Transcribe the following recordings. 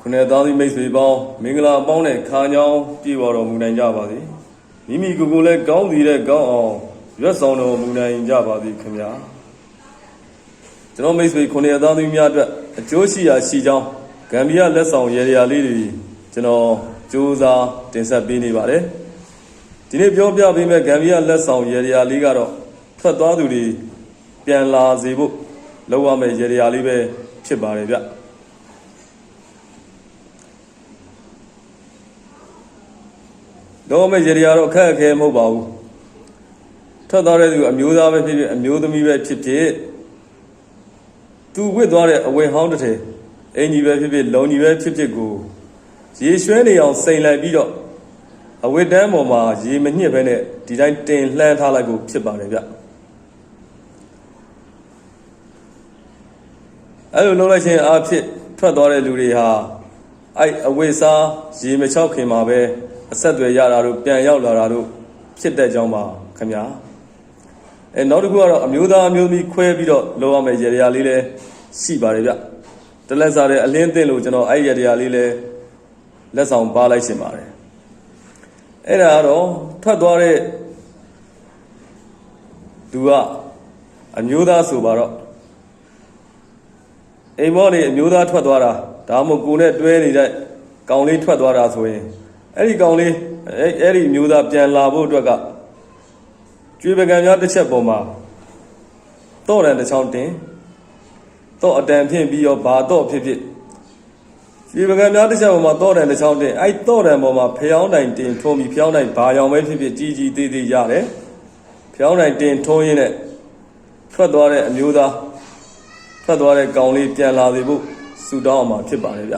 ခုနှစ်သားသမီးမိတ်ဆွေပေါင်းမင်္ဂလာပေါင်းတဲ့ခါညောင်းပြည့်ဝတော်မူနိုင်ကြပါစေမိမိကိုယ်ကိုယ်လည်းကောင်းစီတဲ့ကောင်းအောင်ရွတ်ဆောင်တော်မူနိုင်ကြပါစေခင်ဗျာကျွန်တော်မိတ်ဆွေခုနှစ်သားသမီးများအတွက်အကျိုးရှိရာရှိကြောင်းဂမ်ဘီယာလက်ဆောင်ရေရာလေးတွေကျွန်တော်စူးစမ်းတင်ဆက်ပေးနေပါတယ်ဒီနေ့ပြောပြပေးမယ့်ဂမ်ဘီယာလက်ဆောင်ရေရာလေးကတော့ထွက်သွားသူတွေပြန်လာစေဖို့လုပ်ရမယ့်ရေရာလေးပဲဖြစ်ပါတယ်ဗျ တော့မဲ့ရေရာတော့အခက်အခဲမဟုတ်ပါဘူးထွက်သွားတဲ့သူအမျိုးသားပဲဖြစ်ဖြစ်အမျိုးသမီးပဲဖြစ်ဖြစ်သူဝစ်သွားတဲ့အဝယ်ဟောင်းတစ်ထည်အင်ကြီးပဲဖြစ်ဖြစ်လုံကြီးပဲဖြစ်ဖြစ်ကိုရေရွှဲနေအောင်စိန်လိုက်ပြီးတော့အဝတ်တန်းပေါ်မှာရေမညှစ်ပဲနဲ့ဒီတိုင်းတင်လှမ်းထားလိုက်ဖို့ဖြစ်ပါတယ်ဗျအဲ့လိုလုပ်လိုက်ခြင်းအဖြစ်ထွက်သွားတဲ့လူတွေဟာအဲ့အဝိစားရေမချောက်ခင်မှာပဲ အဆက်တွေရတာတို့ပြန်ရောက်လာတာတို့ဖြစ်တဲ့ကြောင်းပါခင်ဗျာအဲနောက်တစ်ခုကတော့အမျိုးသားအမျိုးသမီးခွဲပြီးတော့လုပ်ရမယ့်ရေရာလေးလည်းရှိပါတယ်ဗျတလက်စားတဲ့အလင်းသိလို့ကျွန်တော်အဲ့ရေရာလေးလည်းလက်ဆောင်ပါလိုက်ရှင်ပါတယ်အဲ့ဒါကတော့ထွက်သွားတဲ့သူကအမျိုးသားဆိုပါတော့အိမ်မောနေအမျိုးသားထွက်သွားတာဒါမှမဟုတ်ကိုယ်နဲ့တွဲနေတဲ့ကောင်လေးထွက်သွားတာဆိုရင် အဲ့ဒီကောင်လေးအဲ့အဲ့ဒီအမျိုးသားပြန်လာဖို့အတွက်ကကျွေးပကံများတစ်ချက်ပေါ်မှာတော့တယ်တစ်ချောင်းတင်တော့အတန်ဖြင့်ပြီးရောဘာတော့ဖြစ်ဖြစ်ကျွေးပကံများတစ်ချက်ပေါ်မှာတော့တယ်တစ်ချောင်းတင်အဲ့တော့တယ်ပေါ်မှာဖျောင်းတိုင်တင်ထုံးပြီးဖျောင်းတိုင်ဘာရောင်ပဲဖြစ်ဖြစ်ကြီးကြီးသေးသေးရတယ်ဖျောင်းတိုင်တင်ထုံးရင်းနဲ့ထွက်သွားတဲ့အမျိုးသားထွက်သွားတဲ့ကောင်လေးပြန်လာစေဖို့ဆူတောင်းအောင်မှာဖြစ်ပါတယ်ဗျ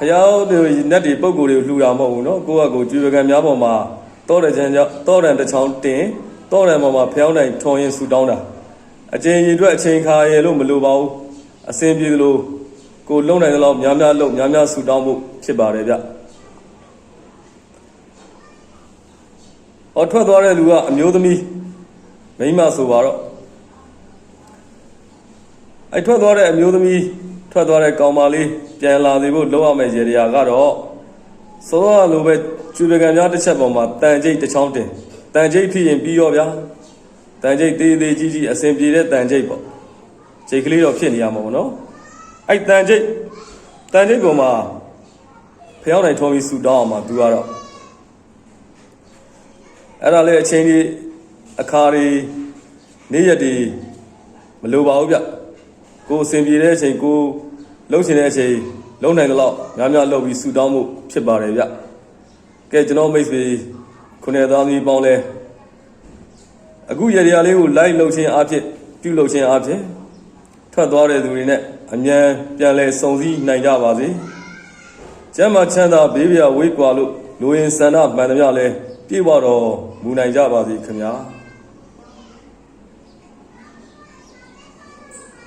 ဘုရားတို့နတ်တွေပုံကိုယ်တွေကိုလှူတာမဟုတ်ဘူးနော်ကိုယ့်အကိုကျွေးပကံများပေါ်မှာတောတချမ်းကြောင့်တောတန်တစ်ချောင်းတင်တောတန်ပေါ်မှာဖျောင်းတိုင်းထုံရင်ဆူတောင်းတာအချိန်ရည်အတွက်အချိန်ခါရည်လို့မလိုပါဘူးအစင်ပြေလို့ကိုလုံနိုင်သလောက်များများလုံများများဆူတောင်းဖို့ဖြစ်ပါတယ်ဗျ။အော်ထွက်သွားတဲ့လူကအမျိုးသမီးမိန်းမဆိုပါတော့အဲ့ထွက်သွားတဲ့အမျိုးသမီး ထွက်သွားတဲ့ကောင်မလေးပြန်လာသေးဖို့လုပ်ရမယ့်ရေရာကတော့စောစောလိုပဲကျွေပကံများတစ်ချက်ပေါ်မှာတန်ကျိတ်တစ်ချောင်းတင်တန်ကျိတ်ဖြစ်ရင်ပြီးရောဗျာတန်ကျိတ်သေးသေးကြီးကြီးအစင်ပြေတဲ့တန်ကျိတ်ပေါ့ကျိတ်ကလေးတော့ဖြစ်နေရမှာပေါ့နော်အဲ့တန်ကျိတ်တန်ကျိတ်ပေါ်မှာဖျောင်းနိုင်ထုံးပြီးဆူတောင်းအောင်မှာသူကတော့အဲ့ဒါလေအချိန်ကြီးအခါတွေနေ့ရက်တွေမလိုပါဘူးဗျ ကိုယ်အစဉ်ပြေတဲ့အချိန်ကိုလှုပ်ရှင်တဲ့အချိန်လုံနိုင်တဲ့လောက်များများလှုပ်ပြီးဆူတောင်းမှုဖြစ်ပါတယ်ဗျကဲကျွန်တော်မိတ်ဆွေခုနှစ်သားသမီးပေါင်းလဲအခုရရလေးကိုလိုက်လှုပ်ခြင်းအဖြစ်ပြုလှုပ်ခြင်းအဖြစ်ထွက်သွားတဲ့သူတွေနဲ့အမြန်ပြန်လဲစုံစည်းနိုင်ကြပါစေကျမ်းမာချမ်းသာဘေးပြဝေးကွာလို့လူရင်ဆန္ဒမှန်သမျှလဲပြေဝတော်မူနိုင်ကြပါစေခင်ဗျာ